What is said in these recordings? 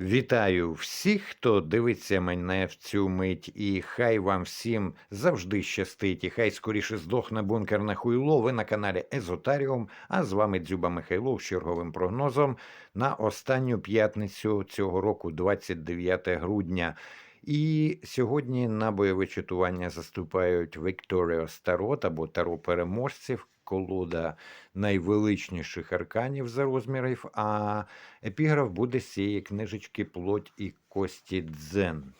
Вітаю всіх, хто дивиться мене в цю мить, і хай вам всім завжди щастить, і хай скоріше здохне бункерне хуйло. Ви на каналі Езотаріум, а з вами Дзюба Михайлов з черговим прогнозом на останню п'ятницю цього року, 29 грудня. І сьогодні на бойове читування заступають Victorious Тарот або Таро переможців, колода найвеличніших арканів за розмірів, а епіграф буде з цієї книжечки Плоть і кості Дзен.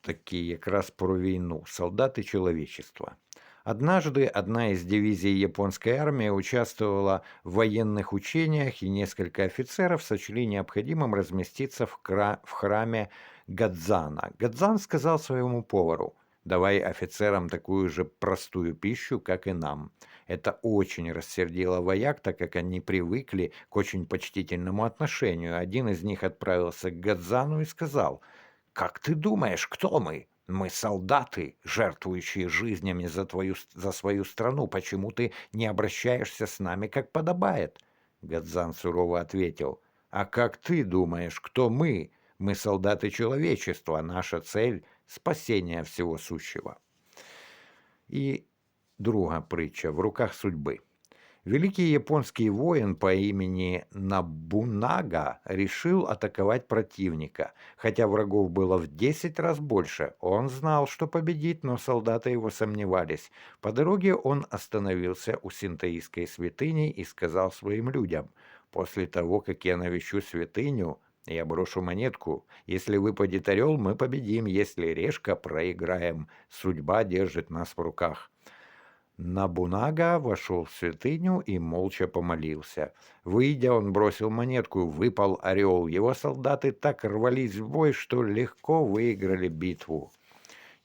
Такий якраз про війну. Солдаты человечества. Однажды одна из дивизий японской армии участвовала в военных учениях, и несколько офицеров сочли необходимым разместиться в, кра- в храме Гадзана. Гадзан сказал своему повару, давай офицерам такую же простую пищу, как и нам. Это очень рассердило вояк, так как они привыкли к очень почтительному отношению. Один из них отправился к Гадзану и сказал, «Как ты думаешь, кто мы? Мы солдаты, жертвующие жизнями за, твою, за свою страну. Почему ты не обращаешься с нами, как подобает?» Гадзан сурово ответил, «А как ты думаешь, кто мы? Мы солдаты человечества. Наша цель – спасение всего сущего». И друга притча в руках судьбы. Великий японский воин по имени Набунага решил атаковать противника. Хотя врагов было в 10 раз больше, он знал, что победит, но солдаты его сомневались. По дороге он остановился у синтоистской святыни и сказал своим людям, «После того, как я навещу святыню, я брошу монетку. Если выпадет орел, мы победим. Если решка, проиграем. Судьба держит нас в руках». Набунага вошел в святыню и молча помолился. Выйдя, он бросил монетку, выпал орел. Его солдаты так рвались в бой, что легко выиграли битву.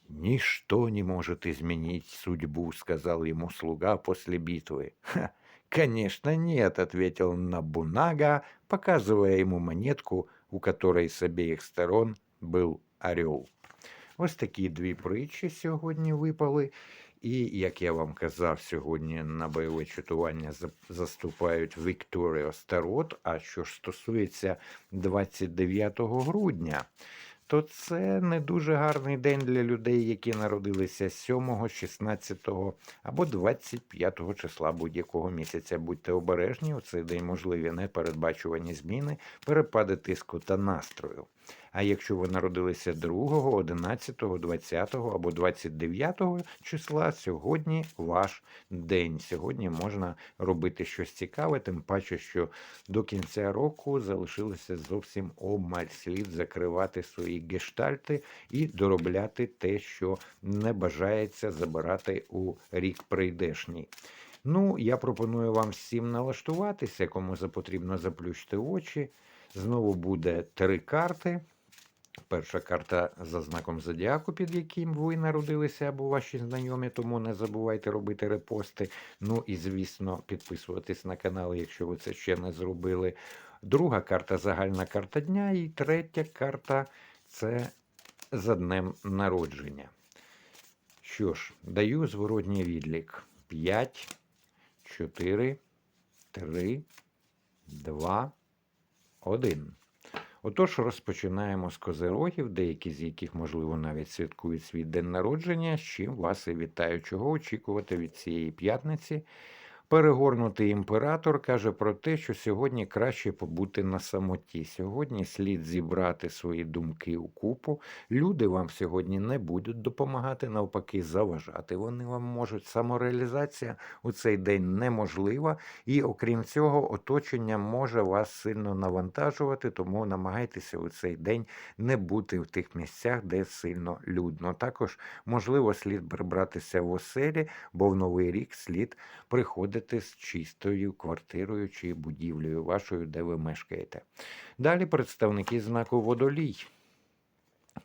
«Ничто не может изменить судьбу», — сказал ему слуга после битвы. «Ха, конечно нет», — ответил Набунага, показывая ему монетку, у которой с обеих сторон был орел. Ось такі дві притчі сьогодні випали. І, як я вам казав, сьогодні на бойове читування за- заступають Victorious Tarot, А що ж стосується 29 грудня, то це не дуже гарний день для людей, які народилися 7, 16 або 25 числа будь-якого місяця. Будьте обережні, у цей день можливі непередбачувані зміни, перепади тиску та настрою. А якщо ви народилися 2, 11, 20 або 29 числа, сьогодні ваш день. Сьогодні можна робити щось цікаве, тим паче, що до кінця року залишилося зовсім обмаль слід закривати свої гештальти і доробляти те, що не бажається забирати у рік прийдешній. Ну, я пропоную вам всім налаштуватися, кому запотрібно заплющити очі. Знову буде три карти. Перша карта за знаком зодіаку, під яким ви народилися або ваші знайомі, тому не забувайте робити репости. Ну і, звісно, підписуватись на канал, якщо ви це ще не зробили. Друга карта загальна карта дня. І третя карта це за днем народження. Що ж, даю зворотній відлік. 5, 4, 3, 2, 1. Отож, розпочинаємо з козирогів, деякі з яких, можливо, навіть святкують свій день народження, з чим вас і вітаю. Чого очікувати від цієї п'ятниці? Перегорнутий імператор каже про те, що сьогодні краще побути на самоті. Сьогодні слід зібрати свої думки у купу. Люди вам сьогодні не будуть допомагати, навпаки, заважати. Вони вам можуть. Самореалізація у цей день неможлива, і окрім цього, оточення може вас сильно навантажувати, тому намагайтеся у цей день не бути в тих місцях, де сильно людно. Також, можливо, слід прибратися в оселі, бо в новий рік слід приходити з чистою квартирою чи будівлею вашою, де ви мешкаєте. Далі представники знаку водолій.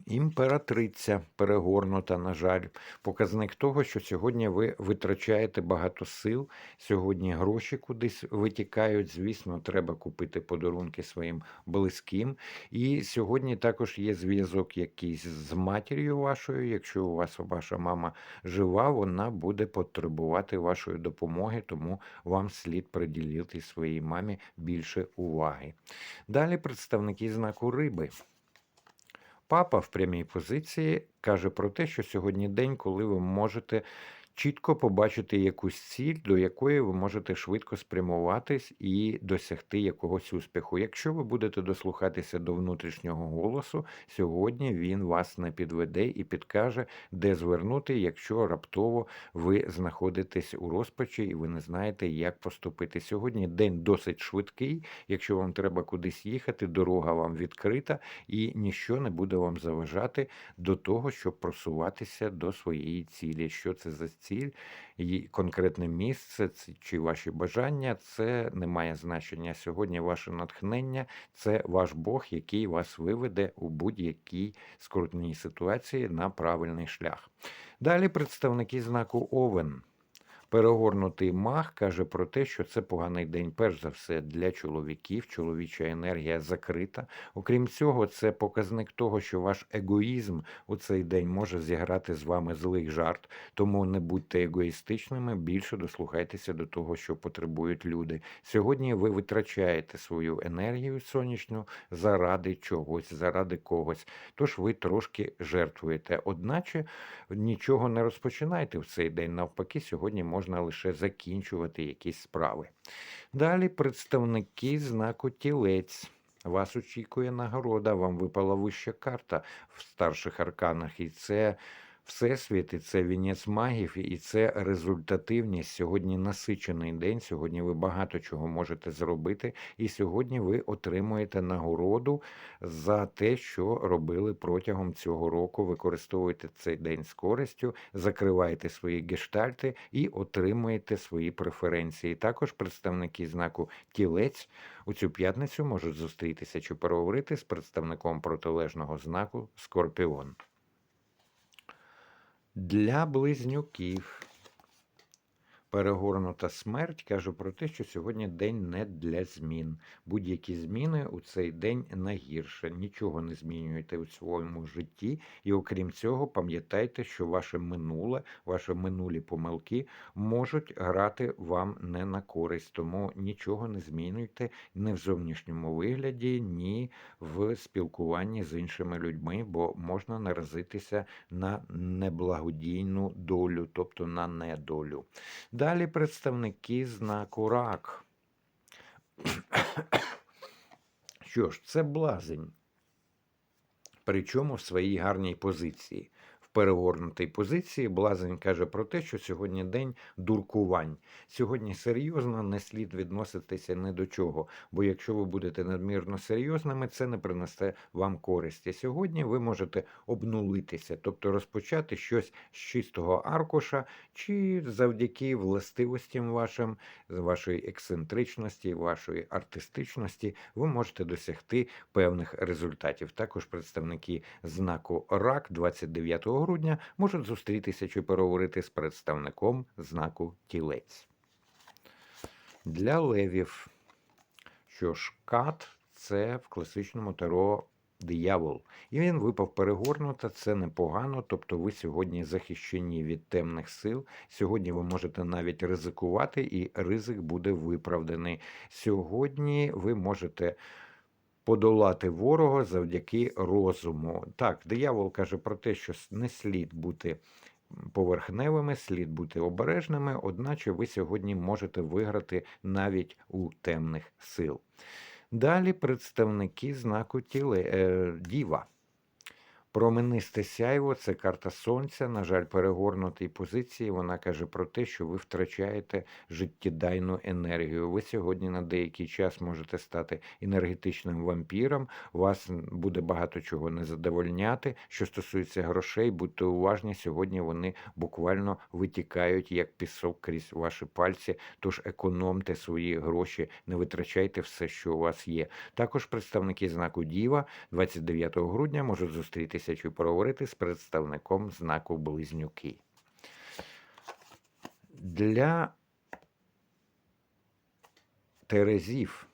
Імператриця перегорнута, на жаль, показник того, що сьогодні ви витрачаєте багато сил, сьогодні гроші кудись витікають. Звісно, треба купити подарунки своїм близьким. І сьогодні також є зв'язок якийсь з матір'ю вашою. Якщо у вас ваша мама жива, вона буде потребувати вашої допомоги, тому вам слід приділити своїй мамі більше уваги. Далі представники знаку риби. Папа в прямій позиції каже про те, що сьогодні день, коли ви можете чітко побачити якусь ціль, до якої ви можете швидко спрямуватись і досягти якогось успіху. Якщо ви будете дослухатися до внутрішнього голосу, сьогодні він вас не підведе і підкаже, де звернути, якщо раптово ви знаходитесь у розпачі і ви не знаєте, як поступити. Сьогодні день досить швидкий. Якщо вам треба кудись їхати, дорога вам відкрита і ніщо не буде вам заважати до того, щоб просуватися до своєї цілі. Що це за і конкретне місце чи ваші бажання це не має значення. Сьогодні ваше натхнення це ваш Бог, який вас виведе у будь-якій скрутній ситуації на правильний шлях. Далі представники знаку Овен. Перегорнутий маг каже про те, що це поганий день, перш за все, для чоловіків. Чоловіча енергія закрита. Окрім цього, це показник того, що ваш егоїзм у цей день може зіграти з вами злий жарт. Тому не будьте егоїстичними, більше дослухайтеся до того, що потребують люди. Сьогодні ви витрачаєте свою енергію сонячну заради чогось, заради когось. Тож ви трошки жертвуєте. Одначе нічого не розпочинайте в цей день. Навпаки, сьогодні можна лише закінчувати якісь справи. Далі представники знаку тілець. Вас очікує нагорода, вам випала вища карта в старших арканах, і це Всесвіт, і це вінець магів, і це результативність. Сьогодні насичений день. Сьогодні ви багато чого можете зробити, і сьогодні ви отримуєте нагороду за те, що робили протягом цього року. Використовуєте цей день з користю, закриваєте свої гештальти і отримуєте свої преференції. Також представники знаку тілець у цю п'ятницю можуть зустрітися чи переговорити з представником протилежного знаку Скорпіон. Для близнюків перегорнута смерть каже про те, що сьогодні день не для змін. Будь-які зміни у цей день на гірше. Нічого не змінюєте у своєму житті. І окрім цього, пам'ятайте, що ваше минуле, ваші минулі помилки можуть грати вам не на користь. Тому нічого не змінюйте ні в зовнішньому вигляді, ні в спілкуванні з іншими людьми, бо можна наразитися на неблагодійну долю, тобто на недолю. Далі представники знаку рак. Що ж, це блазень. Причому в своїй гарній позиції. Перегорнутій позиції блазень каже про те, що сьогодні день дуркувань. Сьогодні серйозно не слід відноситися ні до чого, бо якщо ви будете надмірно серйозними, це не принесе вам користі. Сьогодні ви можете обнулитися, тобто розпочати щось з чистого аркуша, чи завдяки властивостям вашим, вашої ексцентричності, вашої артистичності, ви можете досягти певних результатів. Також представники знаку РАК 29 грудня можуть зустрітися чи переговорити з представником знаку Тілець. Для левів, що ж, кат це в класичному таро диявол. І він випав перегорнуто, це непогано. Тобто ви сьогодні захищені від темних сил. Сьогодні ви можете навіть ризикувати, і ризик буде виправданий. Сьогодні ви можете подолати ворога завдяки розуму. Так, диявол каже про те, що не слід бути поверхневими, слід бути обережними, одначе ви сьогодні можете виграти навіть у темних сил. Далі представники знаку тіле, е, Діва. Променисте сяйво це карта сонця. На жаль, перегорнутій позиції. Вона каже про те, що ви втрачаєте життєдайну енергію. Ви сьогодні на деякий час можете стати енергетичним вампіром. Вас буде багато чого не задовольняти. Що стосується грошей, будьте уважні. Сьогодні вони буквально витікають як пісок крізь ваші пальці. Тож економте свої гроші, не витрачайте все, що у вас є. Також представники знаку Діва 29 грудня можуть зустрітися тисячі проговорити з представником знаку Близнюки. Для Терезів.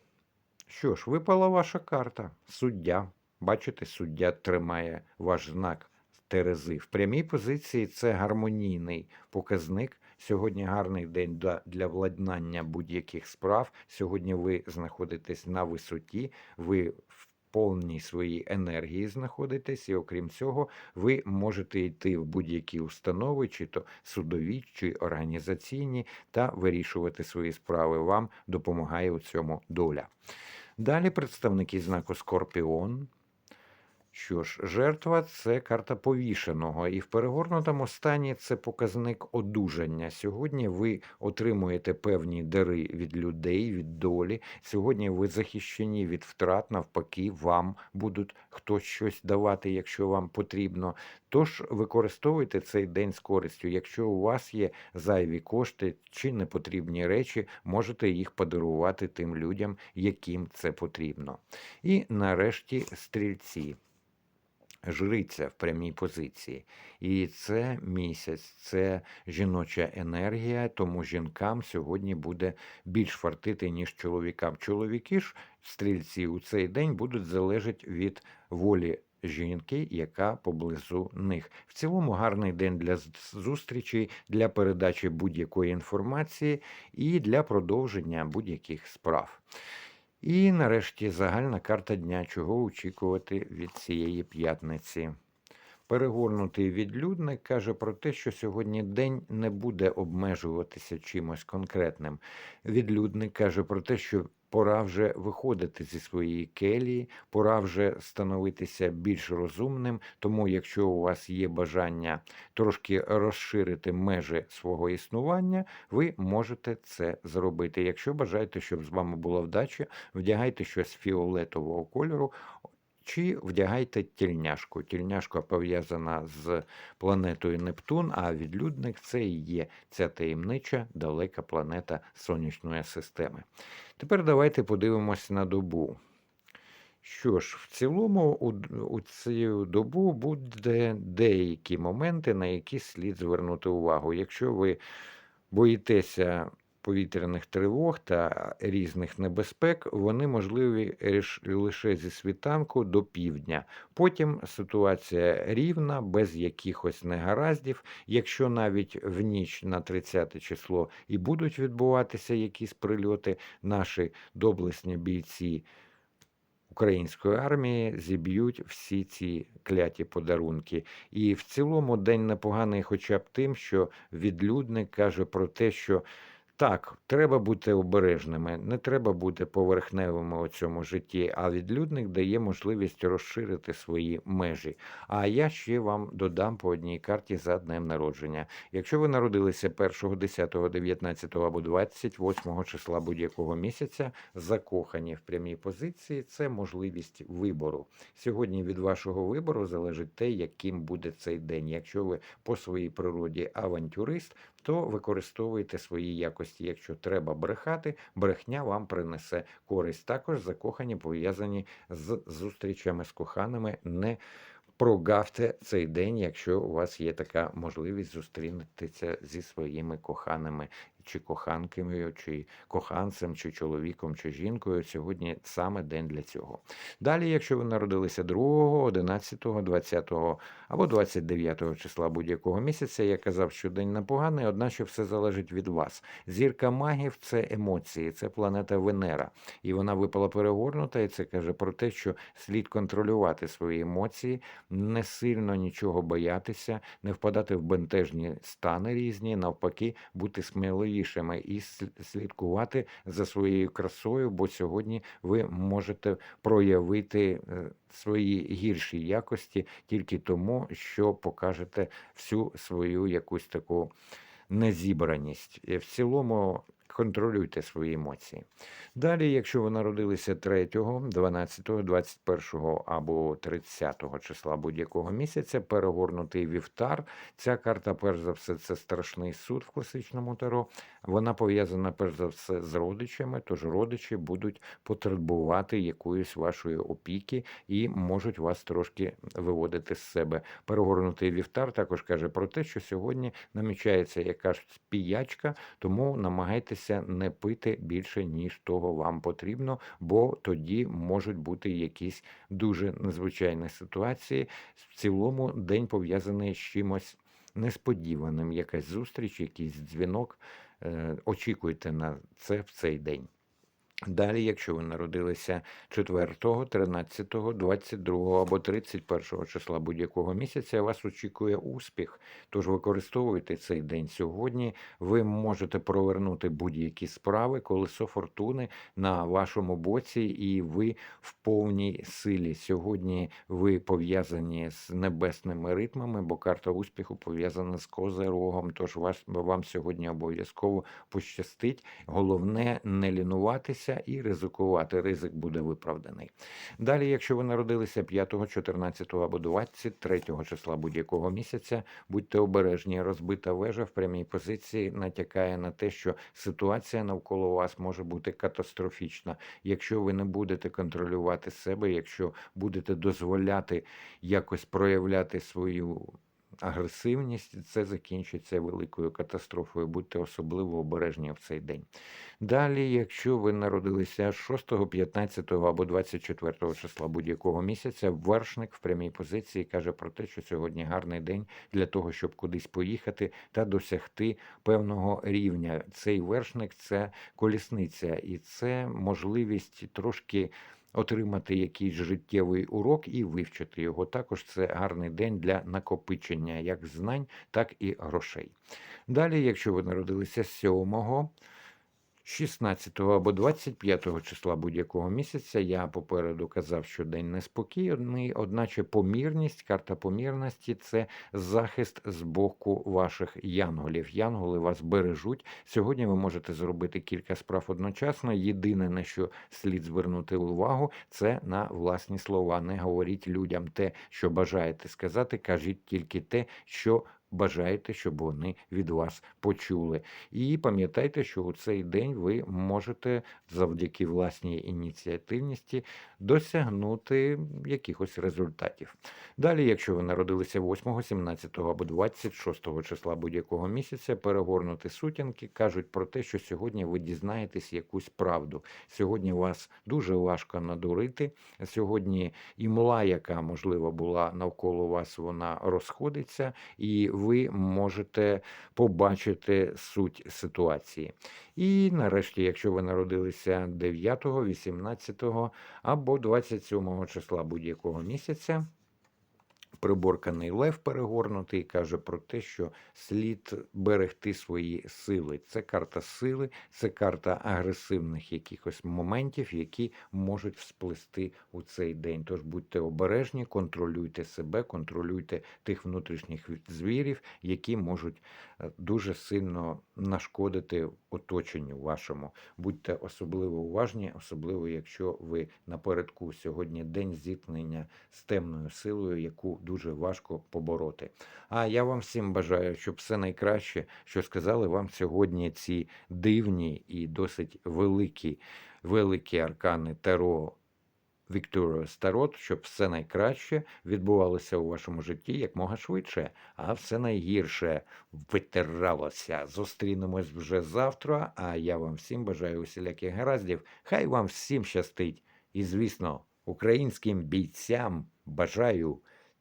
Що ж, випала ваша карта. Суддя. Бачите, суддя тримає ваш знак Терези. В прямій позиції це гармонійний показник. Сьогодні гарний день для владнання будь-яких справ. Сьогодні ви знаходитесь на висоті, ви в повній своїй енергії знаходитесь, і окрім цього, ви можете йти в будь-які установи, чи то судові, чи організаційні, та вирішувати свої справи. Вам допомагає у цьому доля. Далі представники знаку Скорпіон. Що ж, жертва це карта повішеного, і в перегорнутому стані це показник одужання. Сьогодні ви отримуєте певні дари від людей, від долі. Сьогодні ви захищені від втрат, навпаки, вам будуть хтось щось давати, якщо вам потрібно. Тож використовуйте цей день з користю. Якщо у вас є зайві кошти чи непотрібні речі, можете їх подарувати тим людям, яким це потрібно. І нарешті стрільці жриця в прямій позиції. І це місяць, це жіноча енергія, тому жінкам сьогодні буде більш фартити, ніж чоловікам. Чоловіки ж, стрільці, у цей день будуть залежати від волі. Жінки, яка поблизу них. В цілому гарний день для зустрічей, для передачі будь-якої інформації і для продовження будь-яких справ. І нарешті загальна карта дня, чого очікувати від цієї п'ятниці. Перегорнутий відлюдник каже про те, що сьогодні день не буде обмежуватися чимось конкретним. Відлюдник каже про те, що пора вже виходити зі своєї келії, пора вже становитися більш розумним. Тому, якщо у вас є бажання трошки розширити межі свого існування, ви можете це зробити. Якщо бажаєте, щоб з вами була вдача, вдягайте щось фіолетового кольору. Чи вдягайте тільняшку. Тільняшка пов'язана з планетою Нептун, а відлюдник це і є ця таємнича далека планета сонячної системи. Тепер давайте подивимось на добу. Що ж, в цілому, у, у цю добу буде деякі моменти, на які слід звернути увагу. Якщо ви боїтеся повітряних тривог та різних небезпек, вони можливі лише зі світанку до півдня. Потім ситуація рівна, без якихось негараздів. Якщо навіть в ніч на 30 число і будуть відбуватися якісь прильоти, наші доблесні бійці. Української армії зіб'ють всі ці кляті подарунки. І в цілому день непоганий, хоча б тим, що відлюдник каже про те, що так, треба бути обережними, не треба бути поверхневими у цьому житті, а відлюдник дає можливість розширити свої межі. А я ще вам додам по одній карті за днем народження. Якщо ви народилися 1, 10, 19 або 28 числа будь-якого місяця, закохані в прямій позиції, це можливість вибору. Сьогодні від вашого вибору залежить те, яким буде цей день. Якщо ви по своїй природі авантюрист, то використовуйте свої якості. Якщо треба брехати, брехня вам принесе користь. Також закохані пов'язані з зустрічами з коханими. Не прогавте цей день, якщо у вас є така можливість зустрітися зі своїми коханими чи коханкою, чи коханцем, чи чоловіком, чи жінкою. Сьогодні саме день для цього. Далі, якщо ви народилися 2, 11, 20 або 29 числа будь-якого місяця, я казав, що день непоганий, одначе все залежить від вас. Зірка магів це емоції, це планета Венера. І вона випала перегорнута, і це каже про те, що слід контролювати свої емоції, не сильно нічого боятися, не впадати в бентежні стани різні, навпаки, бути сміливі сміливішими і слідкувати за своєю красою, бо сьогодні ви можете проявити е, свої гірші якості тільки тому, що покажете всю свою якусь таку незібраність. В цілому контролюйте свої емоції. Далі, якщо ви народилися 3, 12, 21 або 30 числа будь-якого місяця, перегорнутий вівтар. Ця карта, перш за все, це страшний суд в класичному таро. Вона пов'язана перш за все з родичами, тож родичі будуть потребувати якоїсь вашої опіки і можуть вас трошки виводити з себе. Перегорнутий вівтар також каже про те, що сьогодні намічається якась піячка, тому намагайтеся не пити більше, ніж того вам потрібно, бо тоді можуть бути якісь дуже незвичайні ситуації. В цілому день пов'язаний з чимось несподіваним, якась зустріч, якийсь дзвінок. Е, Очікуйте на це в цей день. Далі, якщо ви народилися 4, 13, 22 або 31 числа будь-якого місяця, вас очікує успіх. Тож використовуйте цей день сьогодні. Ви можете провернути будь-які справи, колесо фортуни на вашому боці, і ви в повній силі. Сьогодні ви пов'язані з небесними ритмами, бо карта успіху пов'язана з козерогом. Тож вас вам сьогодні обов'язково пощастить. Головне не лінуватися і ризикувати. Ризик буде виправданий. Далі, якщо ви народилися 5, 14 або 23 числа будь-якого місяця, будьте обережні. Розбита вежа в прямій позиції натякає на те, що ситуація навколо вас може бути катастрофічна. Якщо ви не будете контролювати себе, якщо будете дозволяти якось проявляти свою агресивність, це закінчиться великою катастрофою. Будьте особливо обережні в цей день. Далі, якщо ви народилися 6, 15 або 24 числа будь-якого місяця, вершник в прямій позиції каже про те, що сьогодні гарний день для того, щоб кудись поїхати та досягти певного рівня. Цей вершник це колісниця, і це можливість трошки отримати якийсь життєвий урок і вивчити його. Також це гарний день для накопичення як знань, так і грошей. Далі, якщо ви народилися 7, 16 або 25 числа будь-якого місяця я попереду казав, що день неспокійний, одначе помірність, карта помірності це захист з боку ваших янголів. Янголи вас бережуть. Сьогодні ви можете зробити кілька справ одночасно. Єдине, на що слід звернути увагу, це на власні слова. Не говоріть людям те, що бажаєте сказати, кажіть тільки те, що бажаєте, щоб вони від вас почули. І пам'ятайте, що у цей день ви можете завдяки власній ініціативності досягнути якихось результатів. Далі, якщо ви народилися 8, 17 або 26 числа будь-якого місяця, перегорнути сутінки кажуть про те, що сьогодні ви дізнаєтесь якусь правду. Сьогодні вас дуже важко надурити. Сьогодні імла, яка можливо була навколо вас, вона розходиться, і ви можете побачити суть ситуації. І нарешті, якщо ви народилися 9, 18 або 27 числа будь-якого місяця, приборканий лев перегорнутий каже про те, що слід берегти свої сили. Це карта сили, це карта агресивних якихось моментів, які можуть всплести у цей день. Тож будьте обережні, контролюйте себе, контролюйте тих внутрішніх звірів, які можуть е, дуже сильно нашкодити оточенню вашому. Будьте особливо уважні, особливо якщо ви напередку сьогодні день зіткнення з темною силою, яку дуже важко побороти. А я вам всім бажаю, щоб все найкраще, що сказали вам сьогодні ці дивні і досить великі, великі аркани Таро Вікторія Старот, щоб все найкраще відбувалося у вашому житті якмога швидше, а все найгірше витиралося. Зустрінемось вже завтра. А я вам всім бажаю усіляких гараздів. Хай вам всім щастить. І, звісно, українським бійцям бажаю